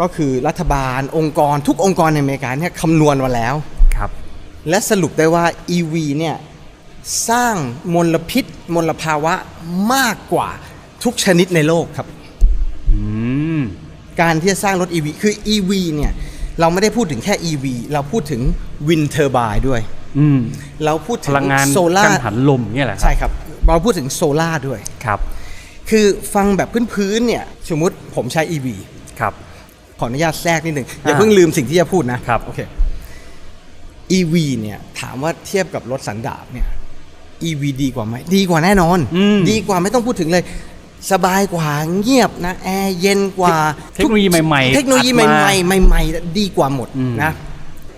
ก็คือรัฐบาลองค์กรทุกองค์กรในอเมริกาเนี่ยคำนวณมาแล้วครับ และสรุปได้ว่า EV เนี่ยสร้างมลพิษมลภาวะมากกว่าทุกชนิดในโลกครับอืมการที่จะสร้างรถ EV คือ EV เนี่ยเราไม่ได้พูดถึงแค่ EV เราพูดถึงวินเทอร์บายด้วยอืมเราพูดพถึงลังงานโซลากัร์งหันลมเนี่ยแหละครัใช่ครับ เราพูดถึงโซลาร์ด้วยครับ คือฟังแบบพื้นๆเนี่ยสมมุติผมใช้ EV ครับ ขออนุญาตแทรกนิดหนึ่งอย่าอ่าเพิ่งลืมสิ่งที่จะพูดนะครับโอเค EV เนี่ยถามว่าเทียบกับรถสันดาปเนี่ย EV ดีกว่าไหมดีกว่าแน่นอนอืมดีกว่าไม่ต้องพูดถึงเลย สบายกว่าเงียบนะแอร์เย็นกว่าเทคโนโลยีใหม่ๆ เทคโนโลยีอัใหดม่มาๆใหม่ๆดีกว่าหมดอืมนะ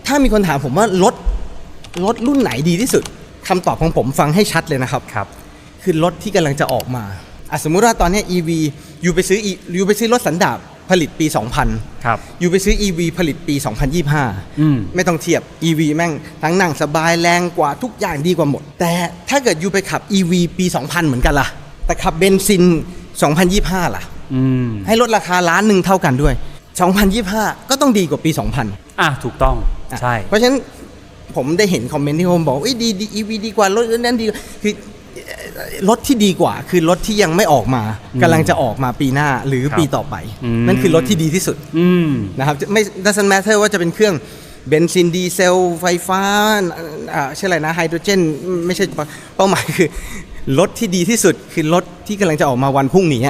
ถ้ามีคนถามผมว่ารถรถรุ่นไหนดีที่สุดคำตอบของผมฟังให้ชัดเลยนะครับครับ คือรถที่กำลังจะออกมาอะสมมุติว่าตอนเนี้ย EV อยู่ไปซื้อ E- อยู่ไปซื้อรถสันดาป ผลิตปี 2000 ครับ อยู่ไปซื้อ EV ผลิตปีอืม2025ไม่ต้องเทียบ EV แม่งทั้งนั่งสบายแรงกว่าทุกอย่างดีกว่าหมด แต่ถ้าเกิดอยู่ไปขับ EV ปี 2000 เหมือนกันล่ะ แต่ขับเบนซิน 2025 ล่ะ อืม ให้ลดราคาล้านหนึ่งเท่ากันด้วย 2025 ก็ต้องดีกว่าปี 2000 อะ ถูกต้อง อะใช่ เพราะฉะนั้นผมได้เห็นคอมเมนต์ที่ผมบอกว่าเอ้ยดีดี EV ดีกว่ารถนั้นดีกว่าคือเอ่อ รถที่ดีกว่า คือรถที่ยังไม่ออกมาอืมกำลังจะออกมาปีหน้าหรือครับปีต่อไปอืมนั่นคือรถที่ดีที่สุดอืมนะครับไม่ doesn't matter ว่าจะเป็นเครื่องเบนซินดีเซลไฟฟ้าอ่าใช่อะไรนะไฮโดรเจนไม่ใช่เป้าหมายคือรถที่ดีที่สุดคือรถที่กำลังจะออกมาวันพรุ่งนี้